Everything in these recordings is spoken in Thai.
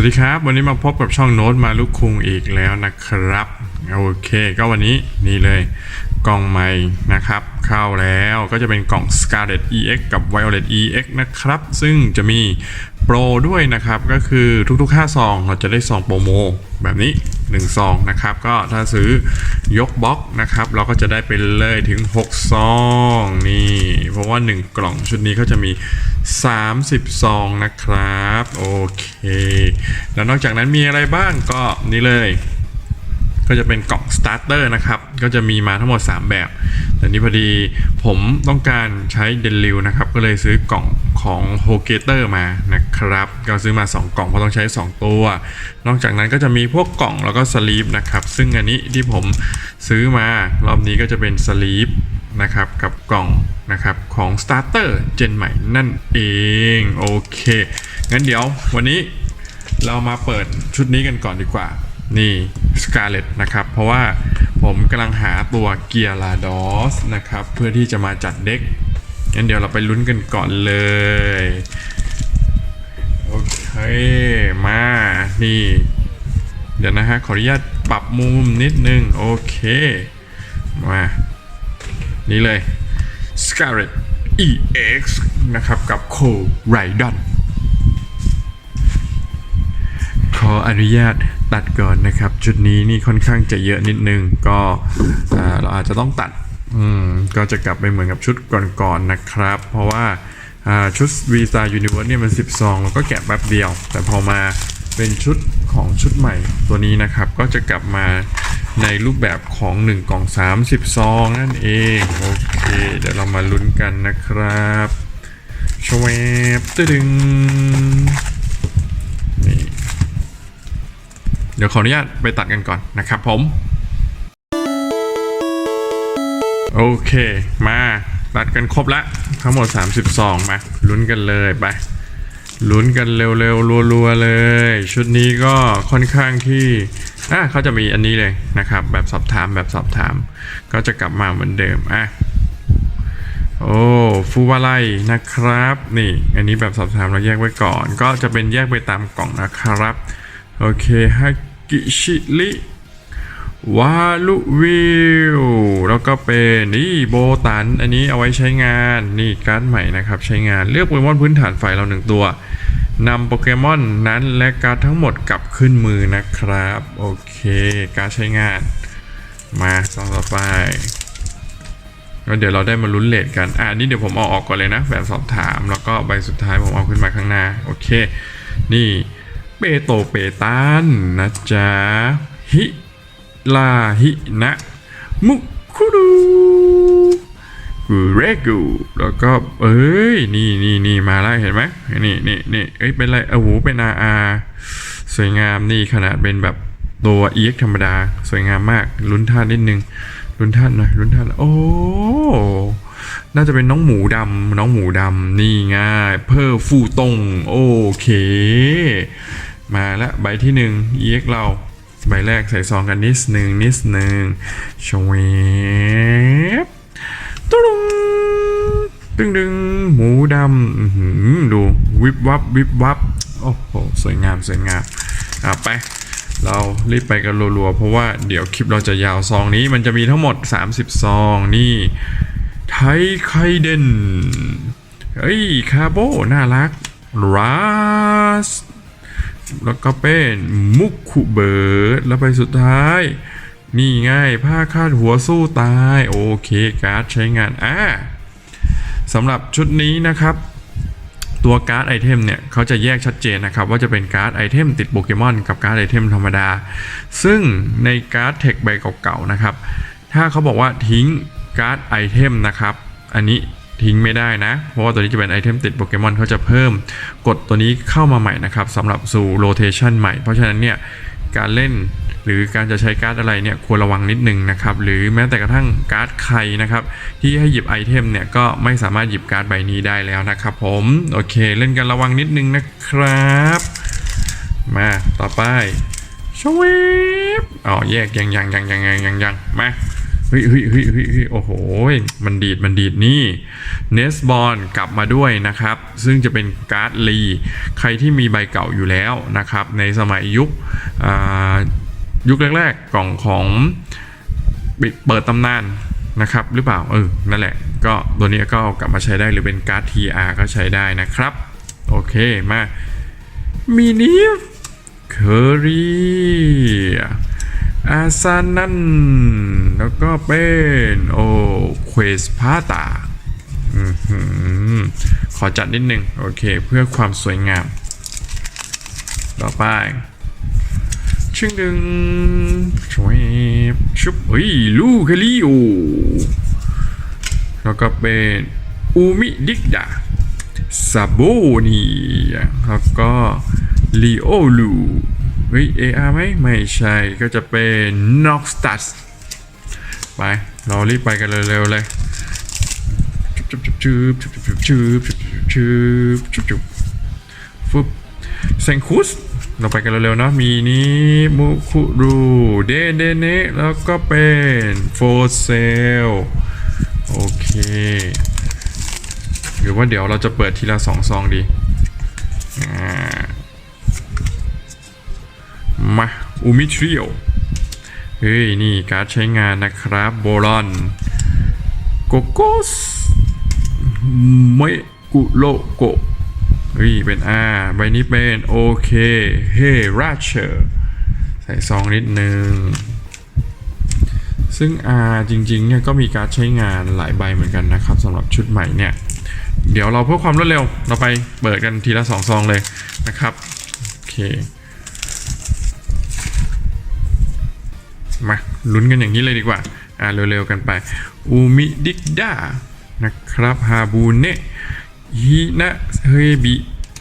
วัสดีครับ วันนี้มาพบกับช่องโน้ตมาลุกคุงอีกแล้วนะครับ โอเค ก็วันนี้นี่เลยกล่องใหม่นะครับ เข้าแล้วก็จะเป็นกล่อง Scarlet EX กับ Violet EX นะครับ ซึ่งจะมี โปรด้วยนะครับ ก็คือทุกๆ5ซองเราจะได้ซองโปรโมแบบนี้1ซองนะครับ ก็ถ้าซื้อยกบล็อกนะครับ เราก็จะได้ไปเลยถึง 6 ซองนี่ เพราะว่า 1 กล่องชุดนี้ก็จะมี 30 ซองนะครับ โอเค แล้วนอกจากนั้นมีอะไรบ้างก็นี่เลย ก็จะเป็นกล่องสตาร์เตอร์นะครับ ก็จะมีมาทั้งหมด 3 แบบ แต่นี้พอดีผมต้องการใช้เดลิวนะครับ ก็เลยซื้อกล่องของโฮเกเตอร์มานะครับ ก็ซื้อมา 2 กล่องเพราะต้องใช้ 2 ตัว นอกจากนั้นก็จะมีพวกกล่องแล้วก็สลีปนะครับ ซึ่งอันนี้ที่ผมซื้อมารอบนี้ก็จะเป็นสลีปนะครับกับกล่องนะครับของสตาร์เตอร์เจนใหม่นั่นเอง โอเค งั้นเดี๋ยววันนี้เรามาเปิดชุดนี้กันก่อนดีกว่า นี่ Scarlet นะครับ เพราะว่าผมกำลังหาตัวเกียร์ลาดอสนะครับ เพื่อที่จะมาจัดเด็กงั้นเดี๋ยวเราไปลุ้นกันก่อนเลย โอเค มา นี่ เดี๋ยวนะฮะ ขออนุญาตปรับมุมนิดนึง โอเค มา นี่เลย Scarlet EX นะครับ กับ c o r i d o n ขออนุญาตตัดก่อนนะครับชุดนี้นี่ค่อนข้างจะเยอะนิดนึง ก็เราอาจจะต้องตัดก็จะกลับไปเหมือนกับชุดก่อนๆนะครับ เพราะว่าอ่าชุด Visa Universe เนี่ยมัน10ซองแล้วก็แกะแป๊บเดียว แต่พอมาเป็นชุดของชุดใหม่ตัวนี้นะครับ ก็จะกลับมาในรูปแบบของ 1 กล่อง 30 ซองนั่นเอง โอเค เดี๋ยวเรามาลุ้นกันนะครับชวบตึดึงนี่ เดี๋ยวขออนุญาตไปตัดกันก่อนนะครับผม โอเค มาตัดกันครบละทั้งหมด 32 มาลุ้นกันเลยไปลุ้นกันเร็วๆรัวๆเลย ชุดนี้ก็ค่อนข้างที่อะเขาจะมีอันนี้เลยนะครับ แบบสอบถามแบบสอบถาม ก็จะกลับมาเหมือนเดิมอะโอ้ฟูวาไลนะครับ นี่ อันนี้แบบสอบถามเราแยกไว้ก่อน ก็จะเป็นแยกไปตามกล่องนะครับ โอเคฮา กิชิลิวาลุวิวแล้วก็เป็นนี่โบตัน อันนี้เอาไว้ใช้งานนี่การ์ดใหม่นะครับใช้งานเลือกโปเกมอนพื้นฐานไฟเราหนึ่งตัวนำโปเกมอนนั้นและการ์ดทั้งหมดกลับขึ้นมือนะครับ โอเค การใช้งาน มาซองต่อไปแล้วเดี๋ยวเราได้มาลุ้นเลทกันอ่านี่เดี๋ยวผมเอาออกก่อนเลยนะ แบบสอบถาม แล้วก็ใบสุดท้ายผมเอาขึ้นมาข้างหน้า โอเค นี่ เปโตเปตันนะจ๊ะ ฮิลาฮินะ มุคุรูกูเรกูแล้วก็เอ้ยนี่นี่นี่มาแล้วเห็นไหมนี่นี่นี่เอ้ยเป็นไรโอ้โหเป็นอาอาสวยงามนี่ขนาดเป็นแบบตัว EX ธรรมดา สวยงามมาก ลุ้นท่านิดนึง ลุ้นท่านหน่อยลุ้นท่านโอ้น่าจะเป็นน้องหมูดำน้องหมูดำนี่ง่าย เพอร์ฟูตงโอเค มาละใบที่หนึ่ง EX เราใบแรกใส่ซองกันนิดหนึ่งนิดหนึ่งชเวบตุ้งตึงดึงหมูดำดูวิบวับวิบวับโอ้โหสวยงามสวยงามอะไป เรารีบไปกันรัวๆ เพราะว่าเดี๋ยวคลิปเราจะยาวซองนี้มันจะมีทั้งหมด 30 ซองนี่ ไทไคเดนเฮ้ย คาโบ น่ารักรัส แล้วก็เป็นมุกคุเบิร์ดแล้วไปสุดท้าย นี่ง่ายผ้าคาดหัวสู้ตาย โอเคการ์ดใช้งานอ่าสำหรับชุดนี้นะครับ ตัวการ์ดไอเทมเนี่ยเขาจะแยกชัดเจนนะครับ ว่าจะเป็นการ์ดไอเทมติดโปเกมอนกับการ์ดไอเทมธรรมดา ซึ่งในการ์ดเทคใบเก่าๆนะครับ ถ้าเขาบอกว่าทิ้งการ์ดไอเทมนะครับ อันนี้ ทิ้งไม่ได้นะ เพราะว่าตัวนี้จะเป็นไอเทมติดโปเกมอนเขาจะเพิ่มกดตัวนี้เข้ามาใหม่นะครับสำหรับสู่โรเทชันใหม่ เพราะฉะนั้นเนี่ยการเล่นหรือการจะใช้การ์ดอะไรเนี่ยควรระวังนิดนึงนะครับ หรือแม้แต่กระทั่งการ์ดใครนะครับ ที่ให้หยิบไอเทมเนี่ยก็ไม่สามารถหยิบการ์ดใบนี้ได้แล้วนะครับผมโอเคเล่นกันระวังนิดนึงนะครับ มาต่อไปชวิบอ๋อแยกยังยังยังยังยังยังยังมา เฮ้ยเฮ้ยเฮ้ยเฮ้ยโอ้โห มันดีด มันดีดนี่เนสบอลกลับมาด้วยนะครับ ซึ่งจะเป็นการ์ดลี ใครที่มีใบเก่าอยู่แล้วนะครับ ในสมัยยุคยุคแรกๆ กล่องของเปิดตำนานนะครับ หรือเปล่า เออ นั่นแหละ ก็ตัวนี้ก็กลับมาใช้ได้หรือเป็นการ์ด TR ก็ใช้ได้นะครับ โอเค มามินิเคอรี่ อาซานันแล้วก็เป็นโอเควสพาตาอขอจัดนิดนึง โอเค เพื่อความสวยงาม ต่อไปชึ่งดึงช่วยชุบเฮ้ยลูคาริโอแล้วก็เป็นอูมิดิกดาซาโบนีแล้วก็ลีโอลู เฮ้ย AR ไหมไม่ใช่ก็จะเป็นน็อกสตัสไป เรารีบไปกันเร็วๆเลยจุบจุบจุบจุบจุบจุบจุบจุบจุบจุบจุบฟึบเซงคุสเราไปกันเร็วๆเนะมีนี้มุคุรูเดเดเนแล้วก็เป็นโฟเซลโอเค หรือว่าเดี๋ยวเราจะเปิดทีละสองซองดีอ่า มาอูมิทริโอเฮ้ย นี่การ์ดใช้งานนะครับโบลอนโกโกสเมกุโลโกเฮ้ยเป็น R ใบนี้เป็นโอเคเฮราเชอร์ใส่ซองนิดนึงซึ่ง R จริงๆเนี่ยก็มีการใช้งานหลายใบเหมือนกันนะครับสำหรับชุดใหม่เนี่ย เดี๋ยวเราเพื่อความรวดเร็ว เราไปเปิดกันทีละสองซองเลยนะครับ โอเค มาลุ้นกันอย่างนี้เลยดีกว่า อ่าเร็วๆกันไป อูมิดิกดานะครับฮาบูเนะฮินะเฮบิ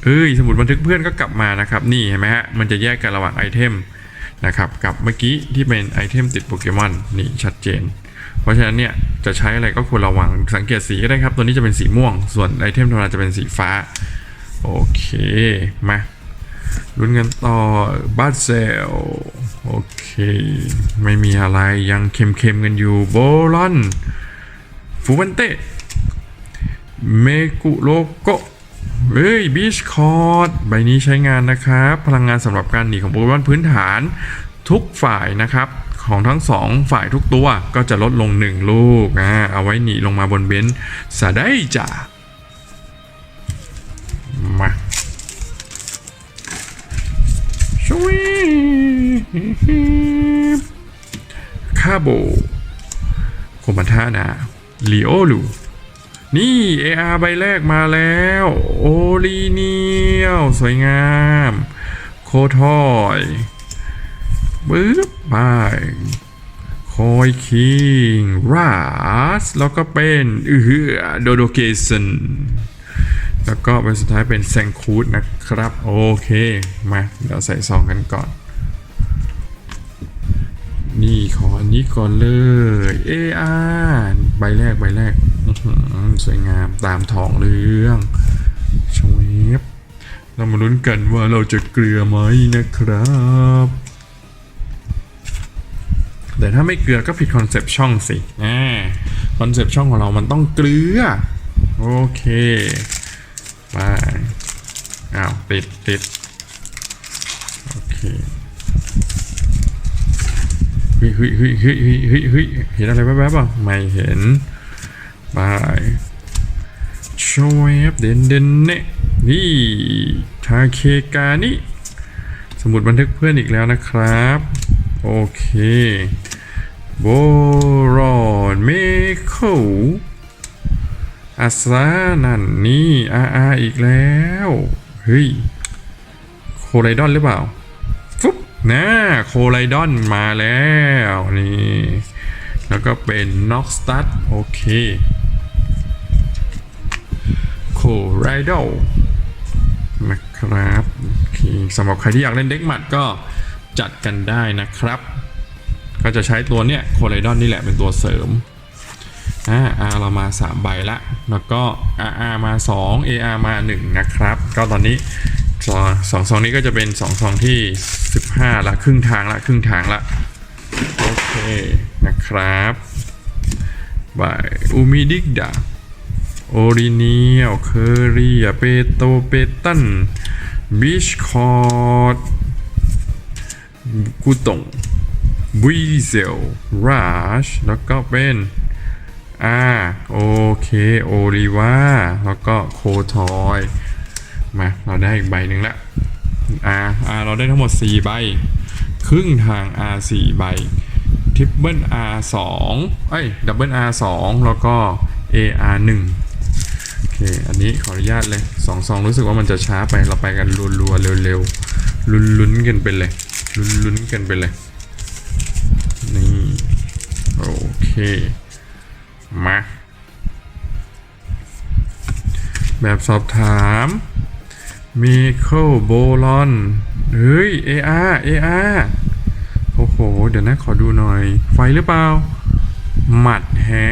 เอ้ยสมุดบันทึกเพื่อนก็กลับมานะครับ นี่เห็นไหมฮะ มันจะแยกกันระหว่างไอเทมนะครับกับเมื่อกี้ที่เป็นไอเทมติดโปเกมอนนี่ชัดเจน เพราะฉะนั้นเนี่ยจะใช้อะไรก็ควรระวังสังเกตสีก็ได้ครับ ตัวนี้จะเป็นสีม่วง ส่วนไอเทมธรรมดาจะเป็นสีฟ้า โอเค มาลุ้นกันต่อบัตเซล โอเค ไม่มีอะไรยังเค็มๆกันอยู่โบลอนฟูวันเตเมกุโลโกเฮ้ยบีชคอร์ดใบนี้ใช้งานนะครับ พลังงานสำหรับการหนีของโปเกมอนพื้นฐานทุกฝ่ายนะครับ ของทั้งสองฝ่ายทุกตัวก็จะลดลง 1 ลูกอ่าเอาไว้หนีลงมาบนเบนซ์สะได้จ้ะ คาโบโคมาทานาลีโอลูนี่ AR ใบแรกมาแล้ว โอลีเนียลสวยงาม โคทอยปึ๊บไปคอยคิงราสแล้วก็เป็นอือหือโดโดเกสันแล้วก็เป็นสุดท้ายเป็นแซงคูดนะครับ โอเค มาเดี๋ยวใส่ซองกันก่อน นี่ขออันนี้ก่อนเลย AR ใบแรกใบแรกสวยงามตามท้องเรื่องชวบเรามาลุ้นกันว่าเราจะเกลือไหมนะครับ แต่ถ้าไม่เกลือก็ผิดคอนเซปต์ช่องสิอ่าคอนเซปต์ช่องของเรามันต้องเกลือ โอเคไปอ้าว ติดติดโอเค เฮ้ยเฮ้ยเฮ้ยเฮ้ยเฮ้ยเฮ้ยเห็นอะไรแวบๆอะไม่เห็นบายโชว์เด่นเด่นเน่นี่ทาเคกานี่สมุดบันทึกเพื่อนอีกแล้วนะครับ โอเคโบรอนเมโคอาซานั่นนี่อาอาอีกแล้ว เฮ้ย โคไลดอนหรือเปล่า นะโคไลดอนมาแล้วนี่แล้วก็เป็นน็อกสตัดโอเคโคไลดอลนะครับโอเคสำหรับใครที่อยากเล่นเด็กหมัดก็จัดกันได้นะครับ ก็จะใช้ตัวเนี้ยโคไลดอนนี่แหละเป็นตัวเสริมอ่า R เรามา 3 ใบละ แล้วก็ RR มา 2 AR มา 1 นะครับ ก็ตอนนี้ สองสองซองนี้ก็จะเป็น2ซองที่15ละครึ่งทางละครึ่งทางละโอเคนะครับบายอูมิดิกดาโอริเนียลเคอรียเปโตเปตันบิชคอร์ดกูตงวีเซลราชแล้วก็เป็นอ่าโอเคโอริวาแล้วก็โคทอย มาเราได้อีกใบหนึ่งละ R R เราได้ทั้งหมด 4 ใบ ครึ่งทาง R 4 ใบทริปเปิล R 2เอ้ยดับเบิล R 2แล้วก็ AR 1โอเค อันนี้ขออนุญาตเลย2องสองรู้สึกว่ามันจะช้าไปเราไปกันรัวๆเร็วๆลุ้นๆกันไปเลยลุ้นๆกันไปเลยนี่โอเคมาแบบสอบถาม มิเคิลโบลอนเฮ้ย AR AR โอ้โห เดี๋ยวนะขอดูหน่อย ไฟหรือเปล่า หมัดแฮะ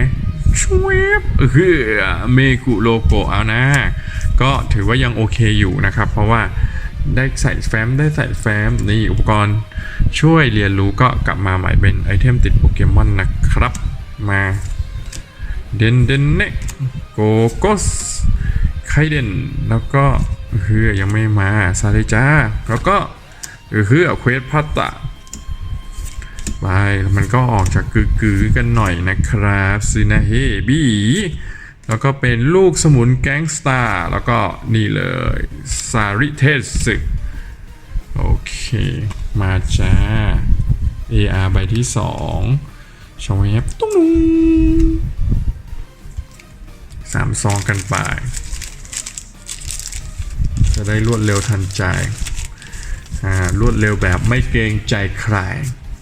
ชวบเออเมกุโลโกเอานะ ก็ถือว่ายังโอเคอยู่นะครับ เพราะว่าได้ใส่แฟ้มได้ใส่แฟ้มนี่อุปกรณ์ช่วยเรียนรู้ก็กลับมาใหม่เป็นไอเทมติดโปเกมอนนะครับ มาเดนเดนเนโกโกสไคเดนแล้วก็ คือยังไม่มาซาเลจ้าแล้วก็คือเควสพัตตะไปมันก็ออกจากกือๆกันหน่อยนะครับซินาเฮบีแล้วก็เป็นลูกสมุนแก๊งสตาร์แล้วก็นี่เลยซาริเทสึกโอเค มาจ้า AR ใบที่สองชอวบตุ้งนุ้งสามซองกันไป ได้รวดเร็วทันใจอ่ารวดเร็วแบบไม่เกรงใจใคร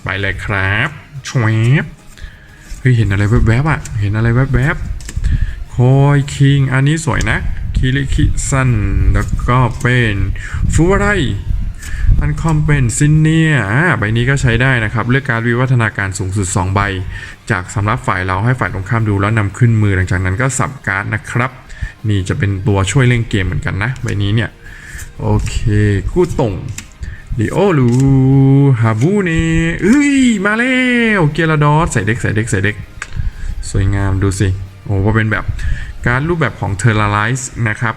ไปเลยครับชวบเฮ้ยเห็นอะไรแวบๆอะ เห็นอะไรแวบๆคอยคิง อันนี้สวยนะ คิริคิซันแล้วก็เป็นฟูวไรอันคอมเป็นซินเนียอ่าใบนี้ก็ใช้ได้นะครับ เลือกการวิวัฒนาการสูงสุด 2 ใบ จากสำรับฝ่ายเราให้ฝ่ายตรงข้ามดูแล้วนำขึ้นมือหลังจากนั้นก็สับการ์ดนะครับ นี่จะเป็นตัวช่วยเล่นเกมเหมือนกันนะ ใบนี้เนี่ย โอเคกู้ตงดิโอลูฮาบูเน่เอ้ย มาแล้วเกียร์ดอสใส่เด็กใส่เด็กใส่เด็ก สวยงามดูสิ โอ้ว่าเป็นแบบการรูปแบบของเทอร์ลไลซ์นะครับ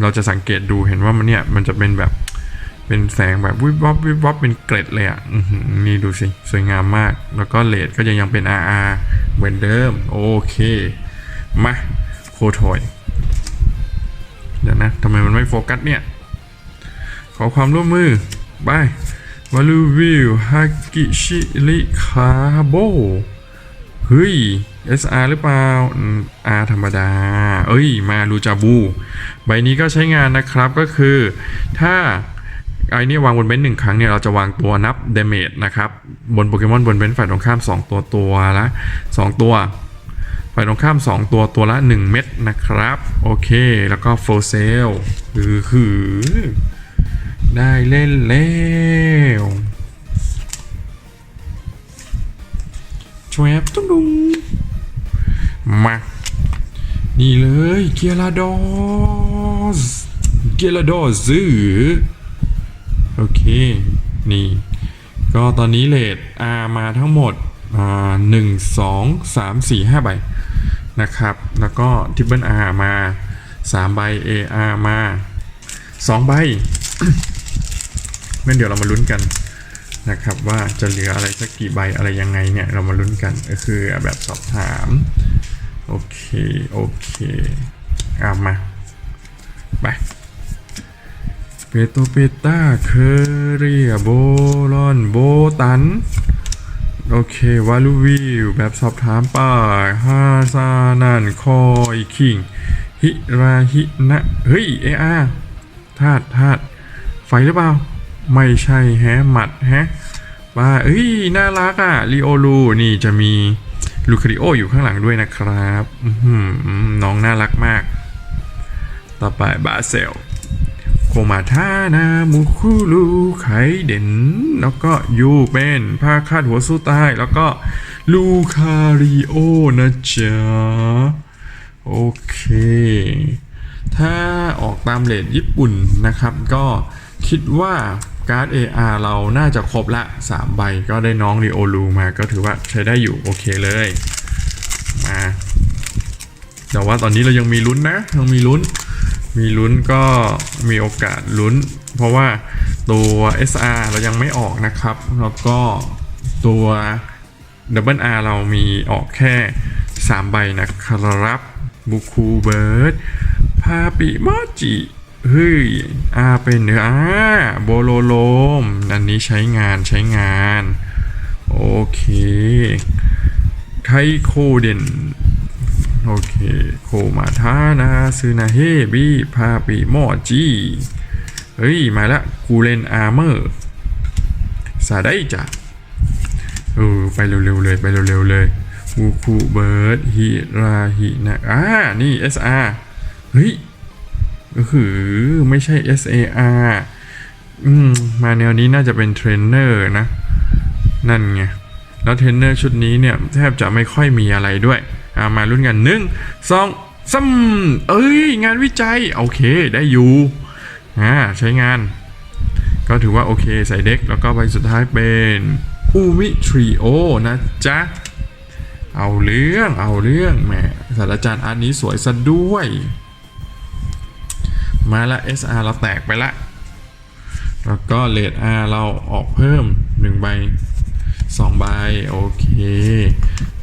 เราจะสังเกตดูเห็นว่ามันเนี่ย มันจะเป็นแบบเป็นแสงแบบวิบวับวิบวับเป็นเกร็ดเลยอะนี่ดูสิ สวยงามมาก แล้วก็เลดก็ยังยังเป็น RR เหมือนเดิม โอเค มา โคทอย เดี๋ยวนะทำไมมันไม่โฟกัสเนี่ย ขอความร่วมมือบายวาลูวิวฮากิชิริคาโบเฮ้ย SR หรือเปล่า R ธรรมดา เอ้ย มาลูจาบู ใบนี้ก็ใช้งานนะครับก็คือ ถ้าไอ้นี่วางบนเบนซ์หนึ่งครั้งเนี่ย เราจะวางตัวนับเดเมจนะครับ บนโปเกมอนบนเบนซ์ฝ่ายตรงข้าม 2 ตัวตัวละ 2 ตัว ฝ่ายตรงข้าม 2 ตัวตัวละ 1 เม็ดนะครับ โอเค แล้วก็โฟเซลคือคือ ได้เล่นแล้วชวบตุ้งดุงมา นี่เลยเกียร์ดอสเกียร์ดอสซื้อโอเค นี่ ก็ตอนนี้เลท R มาทั้งหมดอ่าหนึ่งสองสามสี่ห้าใบนะครับ แล้วก็ทิปเปิล R มา3ใบ AR มา2ใบ งั้นเดี๋ยวเรามาลุ้นกันนะครับว่าจะเหลืออะไรสักกี่ใบอะไรยังไงเนี่ยเรามาลุ้นกันก็คือแบบสอบถามโอเคโอเคอะมาไปเปโตเปต้าเคเรียโบลอนโบตันโอเควาลูวิวแบบสอบถามป่าฮาซานันคอยคิงฮิราฮินะเฮ้ยเออาธาตุธาตุไฟหรือเปล่า ไม่ใช่แฮะหมัดแฮะว่าเอ้ย น่ารักอะลีโอลูนี่จะมีลูคาริโออยู่ข้างหลังด้วยนะครับน้องน่ารักมาก ต่อไปบาเซลโคมาทานามุคุรุไคเด่น แล้วก็ยูเป็นผ้าคาดหัวสู้ใต้แล้วก็ลูคาริโอนะจ๊ะ โอเค ถ้าออกตามเลทญี่ปุ่นนะครับ ก็คิดว่า การ์ด AR เราน่าจะครบละ 3 ใบก็ได้น้องรีโอลูมาก็ถือว่าใช้ได้อยู่โอเคเลยมาแต่ว่าตอนนี้เรายังมีลุ้นนะยังมีลุ้น มีลุ้นก็มีโอกาสลุ้น เพราะว่าตัว SR เรายังไม่ออกนะครับ แล้วก็ตัว Double R เรามีออกแค่ 3 ใบนะครับบุคูเบิร์ดพาปิมอจิ เฮ้ยอ่าเป็นเนื้ออ่าโบโลโลม อันนี้ใช้งานใช้งาน โอเค ไทโคเดนโอเค โคมาทานาซึนาเฮบีพาปิโมจิเฮ้ย มาละ กูเลนอาร์เมอร์ซาได้จ้ะเออไปเร็วๆเลย ไปเร็วๆเลยวูคูเบิร์ดฮิราฮินะอ่านี่ SR เฮ้ย ก็คือไม่ใช่ SAR อืมมาแนวนี้น่าจะเป็นเทรนเนอร์นะ นั่นไง แล้วเทรนเนอร์ชุดนี้เนี่ย แทบจะไม่ค่อยมีอะไรด้วยามาลุ้นกันหนึ่งสองสามเอ้ย งานวิจัย โอเคได้อยู่อ่าใช้งาน ก็ถือว่าโอเคใส่เด็ก แล้วก็ใบสุดท้ายเป็นอูมิทริโอนะจ๊ะ เอาเรื่องเอาเรื่องแหมศาสตราจารย์อาร์ตนี้สวยซะด้วย มาละ SR เราแตกไปละ แล้วก็เลด R เราออกเพิ่ม1ใบ2ใบโอเค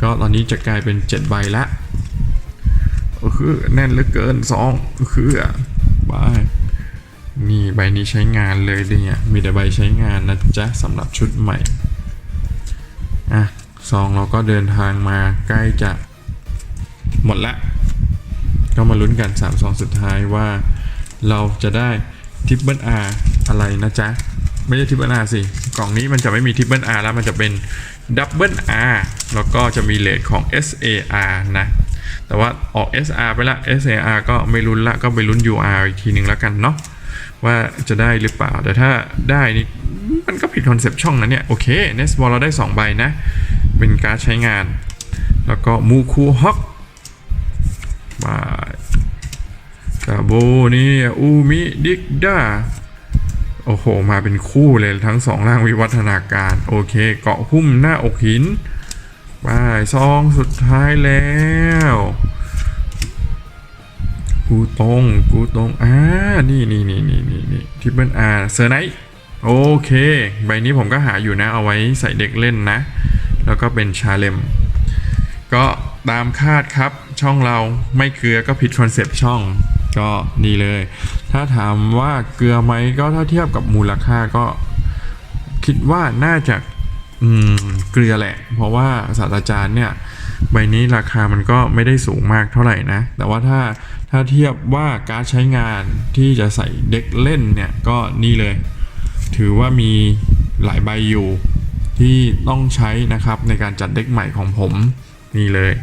ก็ตอนนี้จะกลายเป็น7ใบละโอ้คือแน่นเหลือเกิน2คืออะใบนี่ใบนี้ใช้งานเลยเนี่ยมีแต่ใบใช้งานนะจ๊ะสำหรับชุดใหม่อะซองเราก็เดินทางมาใกล้จะหมดละ ก็มาลุ้นกัน3ซองสุดท้ายว่า เราจะได้ทิปเปิลอาร์อะไรนะจ๊ะ ไม่ใช่ทิปเปิลอาร์สิ กล่องนี้มันจะไม่มีทิปเปิลอาร์แล้วมันจะเป็นดับเบิลอาร์แล้วก็จะมีเลทของ SAR นะ แต่ว่าออก SR ไปละ SAR ก็ไม่ลุ้นละก็ไปลุ้น UR อีกทีหนึ่งแล้วกันเนาะว่าจะได้หรือเปล่า แต่ถ้าได้นี่มันก็ผิดคอนเซปต์ช่องนะเนี่ย โอเคเนสบอลเราได้ 2 ใบนะ เป็นการดใช้งาน แล้วก็มูคูฮอกบาย กาโบนี่อูมิดิกดาโอ้โห มาเป็นคู่เลยทั้งสองร่างวิวัฒนาการ โอเค เกาะหุ้มหน้าอกหินไปซองสุดท้ายแล้ว กูตรง กูตรงอ่านี่นี่นี่นี่นี่นี่ทิปเปิลอาร์เซอร์ไนท์โอเค ใบนี้ผมก็หาอยู่นะ เอาไว้ใส่เด็กเล่นนะ แล้วก็เป็นชาเลม ก็ตามคาดครับช่องเราไม่เกลือก็ผิดคอนเซปต์ช่อง ก็นี่เลย ถ้าถามว่าเกลือไหมก็ถ้าเทียบกับมูลค่าก็คิดว่าน่าจะเกลือแหละ เพราะว่าศาสตราจารย์เนี่ยใบนี้ราคามันก็ไม่ได้สูงมากเท่าไหร่นะ แต่ว่าถ้าถ้าเทียบว่าการใช้งานที่จะใส่เด็กเล่นเนี่ยก็นี่เลย ถือว่ามีหลายใบอยู่ที่ต้องใช้นะครับในการจัดเด็กใหม่ของผมนี่เลย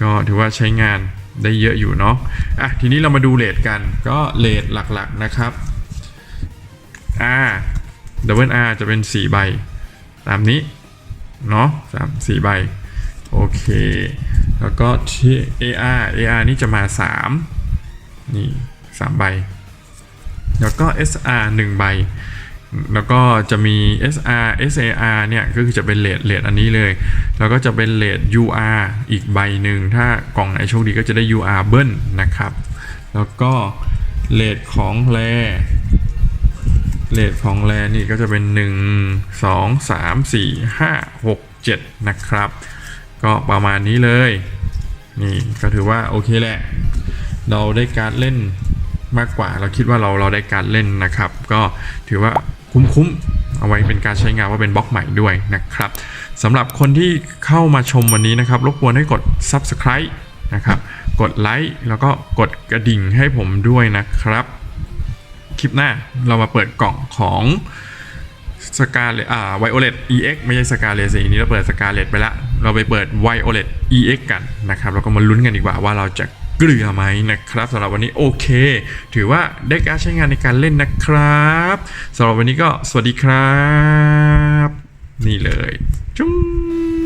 ก็ถือว่าใช้งาน ได้เยอะอยู่เนาะอะทีนี้เรามาดูเลทกันก็เลทหลักๆนะครับ R Double R จะเป็น 4 ใบ ตามนี้เนาะสามสี่ใบ โอเค แล้วก็ที่ AR AR นี่จะมา 3 นี่ 3 ใบ แล้วก็ SR 1 ใบ แล้วก็จะมี SR SAR เนี่ยก็คือจะเป็นเลทเลทอันนี้เลย แล้วก็จะเป็นเลท UR อีกใบหนึ่ง ถ้ากล่องไหนโชคดีก็จะได้ UR เบิ้ลนะครับ แล้วก็เลทของแรเลทของแรนี่ก็จะเป็น 1 2 3 4 5 6 7 นะครับ ก็ประมาณนี้เลย นี่ก็ถือว่าโอเคแหละ เราได้การเล่นมากกว่าเราคิดว่าเราเราได้การเล่นนะครับ ก็ถือว่า คุ้มๆ เอาไว้เป็นการใช้งานว่าเป็นบล็อกใหม่ด้วยนะครับสำหรับคนที่เข้ามาชมวันนี้นะครับ รบกวนให้กด subscribe นะครับ กดไลค์แล้วก็กดกระดิ่งให้ผมด้วยนะครับ คลิปหน้าเรามาเปิดกล่องของสกาเลอ่าไวโอเลต EX ไม่ใช่สกาเลตสีนี้เราเปิดสกาเลตไปละ เราไปเปิดไวโอเลต EX กันนะครับ เราก็มาลุ้นกันดีกว่าว่าเราจะ เกลือไหมนะครับสำหรับวันนี้โอเค ถือว่าได้การใช้งานในการเล่นนะครับสำหรับวันนี้ก็สวัสดีครับ นี่เลยจุ๊ง